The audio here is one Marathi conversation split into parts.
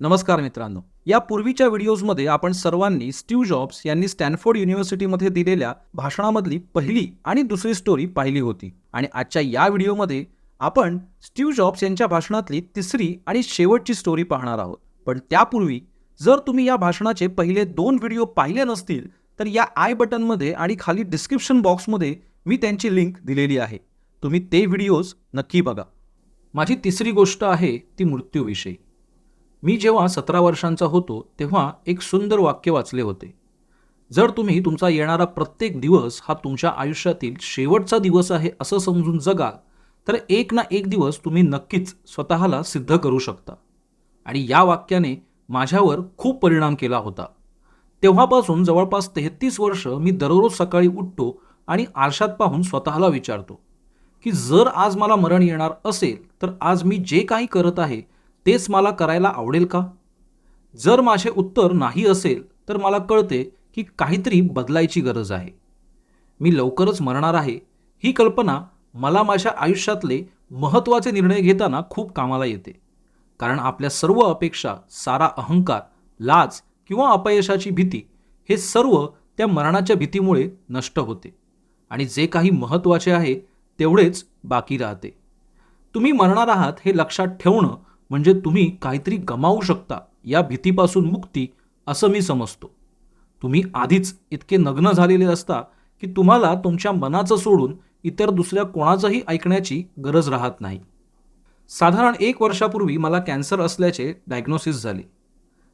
नमस्कार मित्रांनो. या पूर्वीच्या व्हिडिओजमध्ये आपण सर्वांनी स्टीव्ह जॉब्स यांनी स्टॅनफोर्ड युनिव्हर्सिटीमध्ये दिलेल्या भाषणामधली पहिली आणि दुसरी स्टोरी पाहिली होती. आणि आजच्या या व्हिडिओमध्ये आपण स्टीव्ह जॉब्स यांच्या भाषणातली तिसरी आणि शेवटची स्टोरी पाहणार आहोत. पण त्यापूर्वी जर तुम्ही या भाषणाचे पहिले दोन व्हिडिओ पाहिले नसतील तर या आय बटनमध्ये आणि खाली डिस्क्रिप्शन बॉक्समध्ये मी त्यांची लिंक दिलेली आहे. तुम्ही ते व्हिडिओज नक्की बघा. माझी तिसरी गोष्ट आहे ती मृत्यूविषयी. मी जेव्हा सतरा वर्षांचा होतो तेव्हा एक सुंदर वाक्य वाचले होते. जर तुम्ही तुमचा येणारा प्रत्येक दिवस हा तुमच्या आयुष्यातील शेवटचा दिवस आहे असं समजून जगाल तर एक ना एक दिवस तुम्ही नक्कीच स्वतःला सिद्ध करू शकता. आणि या वाक्याने माझ्यावर खूप परिणाम केला होता. तेव्हापासून जवळपास तेहतीस वर्ष मी दररोज सकाळी उठतो आणि आरशात पाहून स्वतःला विचारतो की जर आज मला मरण येणार असेल तर आज मी जे काही करत आहे तेच मला करायला आवडेल का? जर माझे उत्तर नाही असेल तर मला कळते की काहीतरी बदलायची गरज आहे. मी लवकरच मरणार आहे. ही कल्पना मला माझ्या आयुष्यातले महत्त्वाचे निर्णय घेताना खूप कामाला येते. कारण आपल्या सर्व अपेक्षा सारा अहंकार लाज किंवा अपयशाची भीती हे सर्व त्या मरणाच्या भीतीमुळे नष्ट होते. आणि जे काही महत्त्वाचे आहे तेवढेच बाकी राहते. तुम्ही मरणार आहात हे लक्षात ठेवणं म्हणजे तुम्ही काहीतरी गमावू शकता या भीतीपासून मुक्ती असं मी समजतो. तुम्ही आधीच इतके नग्न झालेले असता की तुम्हाला तुमच्या मनाचं सोडून इतर दुसऱ्या कोणाचंही ऐकण्याची गरज राहत नाही. साधारण एक वर्षापूर्वी मला कॅन्सर असल्याचे डायग्नोसिस झाले.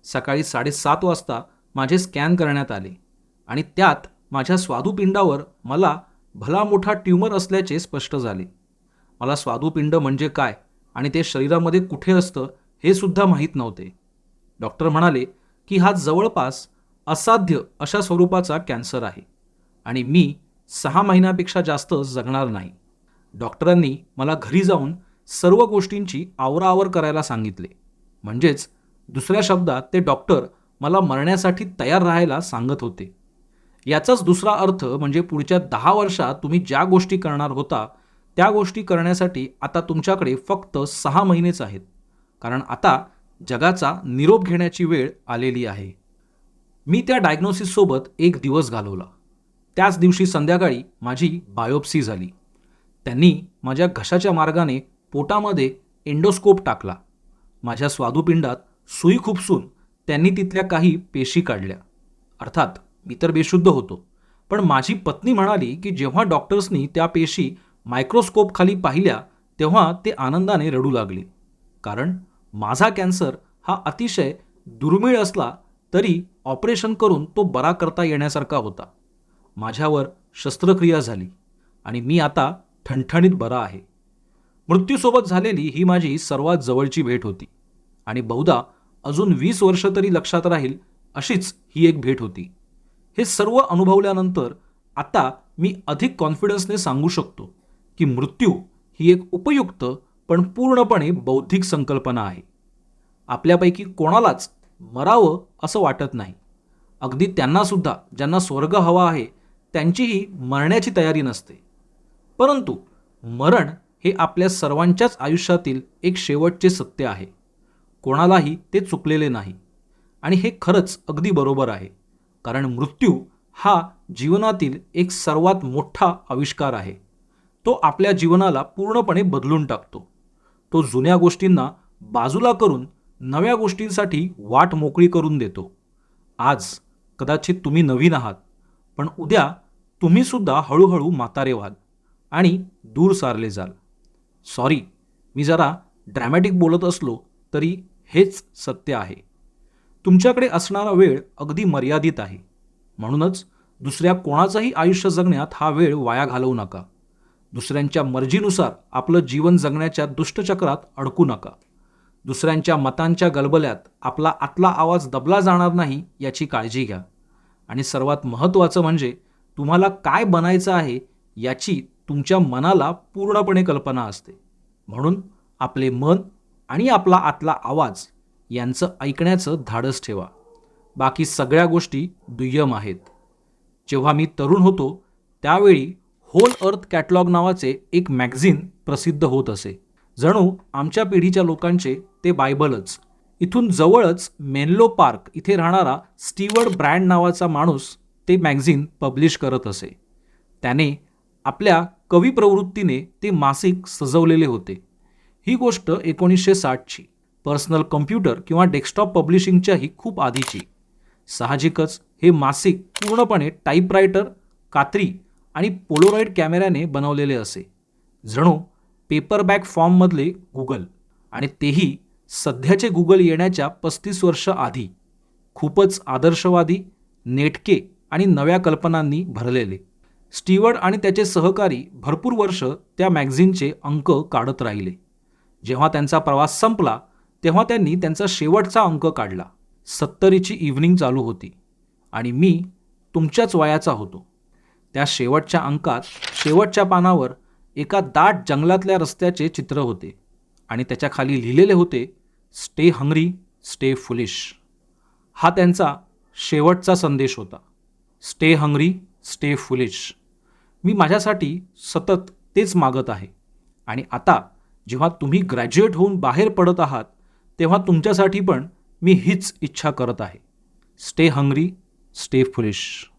सकाळी साडेसात वाजता माझे स्कॅन करण्यात आले आणि त्यात माझ्या स्वादुपिंडावर मला भला मोठा ट्यूमर असल्याचे स्पष्ट झाले. मला स्वादुपिंड म्हणजे काय आणि ते शरीरामध्ये कुठे असतं हे सुद्धा माहीत नव्हते. डॉक्टर म्हणाले की हा जवळपास असाध्य अशा स्वरूपाचा कॅन्सर आहे आणि मी सहा महिन्यापेक्षा जास्त जगणार नाही. डॉक्टरांनी मला घरी जाऊन सर्व गोष्टींची आवराआवर करायला सांगितले. म्हणजेच दुसऱ्या शब्दात ते डॉक्टर मला मरण्यासाठी तयार राहायला सांगत होते. याचाच दुसरा अर्थ म्हणजे पुढच्या दहा वर्षात तुम्ही ज्या गोष्टी करणार होता त्या गोष्टी करण्यासाठी आता तुमच्याकडे फक्त सहा महिनेच आहेत. कारण आता जगाचा निरोप घेण्याची वेळ आलेली आहे. मी त्या डायग्नोसिससोबत एक दिवस घालवला. त्याच दिवशी संध्याकाळी माझी बायोप्सी झाली. त्यांनी माझ्या घशाच्या मार्गाने पोटामध्ये एंडोस्कोप टाकला. माझ्या स्वादुपिंडात सुई खुपसून त्यांनी तिथल्या काही पेशी काढल्या. अर्थात मी तर बेशुद्ध होतो. पण माझी पत्नी म्हणाली की जेव्हा डॉक्टर्सनी त्या पेशी मायक्रोस्कोपखाली पाहिल्या तेव्हा ते आनंदाने रडू लागले. कारण माझा कॅन्सर हा अतिशय दुर्मिळ असला तरी ऑपरेशन करून तो बरा करता येण्यासारखा होता. माझ्यावर शस्त्रक्रिया झाली आणि मी आता ठणठणीत बरा आहे. मृत्यूसोबत झालेली ही माझी सर्वात जवळची भेट होती आणि बहुधा अजून वीस वर्ष तरी लक्षात राहील अशीच ही एक भेट होती. हे सर्व अनुभवल्यानंतर आता मी अधिक कॉन्फिडन्सने सांगू शकतो. की मृत्यू ही एक उपयुक्त पण पूर्णपणे बौद्धिक संकल्पना आहे. आपल्यापैकी कोणालाच मरावं असं वाटत नाही. अगदी त्यांनासुद्धा ज्यांना स्वर्ग हवा आहे त्यांचीही मरण्याची तयारी नसते. परंतु मरण हे आपल्या सर्वांच्याच आयुष्यातील एक शेवटचे सत्य आहे. कोणालाही ते चुकलेले नाही. आणि हे खरंच अगदी बरोबर आहे. कारण मृत्यू हा जीवनातील एक सर्वात मोठा आविष्कार आहे. तो आपल्या जीवनाला पूर्णपणे बदलून टाकतो. तो जुन्या गोष्टींना बाजूला करून नव्या गोष्टींसाठी वाट मोकळी करून देतो. आज कदाचित तुम्ही नवीन आहात पण उद्या तुम्हीसुद्धा हळूहळू म्हातारे व्हाल आणि दूर सारले जाल. सॉरी मी जरा ड्रॅमॅटिक बोलत असलो तरी हेच सत्य आहे. तुमच्याकडे असणारा वेळ अगदी मर्यादित आहे. म्हणूनच दुसऱ्या कोणाचंही आयुष्य जगण्यात हा वेळ वाया घालवू नका. दुसऱ्यांच्या मर्जीनुसार आपलं जीवन जगण्याच्या दुष्टचक्रात अडकू नका. दुसऱ्यांच्या मतांच्या गलबल्यात आपला आतला आवाज दबला जाणार नाही याची काळजी घ्या. आणि सर्वात महत्त्वाचं म्हणजे तुम्हाला काय बनायचं आहे याची तुमच्या मनाला पूर्णपणे कल्पना असते. म्हणून आपले मन आणि आपला आतला आवाज यांचं ऐकण्याचं धाडस ठेवा. बाकी सगळ्या गोष्टी दुय्यम आहेत. जेव्हा मी तरुण होतो त्यावेळी होल अर्थ कॅटलॉग नावाचे एक मॅगझिन प्रसिद्ध होत असे. जणू आमच्या पिढीच्या लोकांचे ते बायबलच. इथून जवळच मेनलो पार्क इथे राहणारा स्टीवर्ड ब्रँड नावाचा माणूस ते मॅगझिन पब्लिश करत असे. त्याने आपल्या कवी प्रवृत्तीने ते मासिक सजवलेले होते. ही गोष्ट एकोणीसशे साठची पर्सनल कम्प्युटर किंवा डेस्कटॉप पब्लिशिंगच्याही खूप आधीची. साहजिकच हे मासिक पूर्णपणे टाईपरायटर कात्री आणि पोलोरॉईड कॅमेऱ्याने बनवलेले असे. जणू पेपरबॅक फॉर्ममधले गुगल आणि तेही सध्याचे गुगल येण्याच्या पस्तीस वर्ष आधी. खूपच आदर्शवादी नेटके आणि नव्या कल्पनांनी भरलेले. स्टीवर्ड आणि त्याचे सहकारी भरपूर वर्ष त्या मॅगझिनचे अंक काढत राहिले. जेव्हा त्यांचा प्रवास संपला तेव्हा त्यांनी त्यांचा शेवटचा अंक काढला. सत्तरीची इव्हनिंग चालू होती. आणि मी तुमच्याच वयाचा होतो. त्या शेवटच्या अंकात शेवटच्या पानावर एका दाट जंगलातल्या रस्त्याचे चित्र होते आणि त्याच्याखाली लिहिलेले होते स्टे हंग्री स्टे फुलिश. हा त्यांचा शेवटचा संदेश होता. Stay hungry stay foolish. मी माझ्यासाठी सतत तेच मागत आहे. आणि आता जेव्हा तुम्ही ग्रॅज्युएट होऊन बाहेर पडत आहात तेव्हा तुमच्यासाठी पण मी हीच इच्छा करत आहे. Stay hungry stay foolish.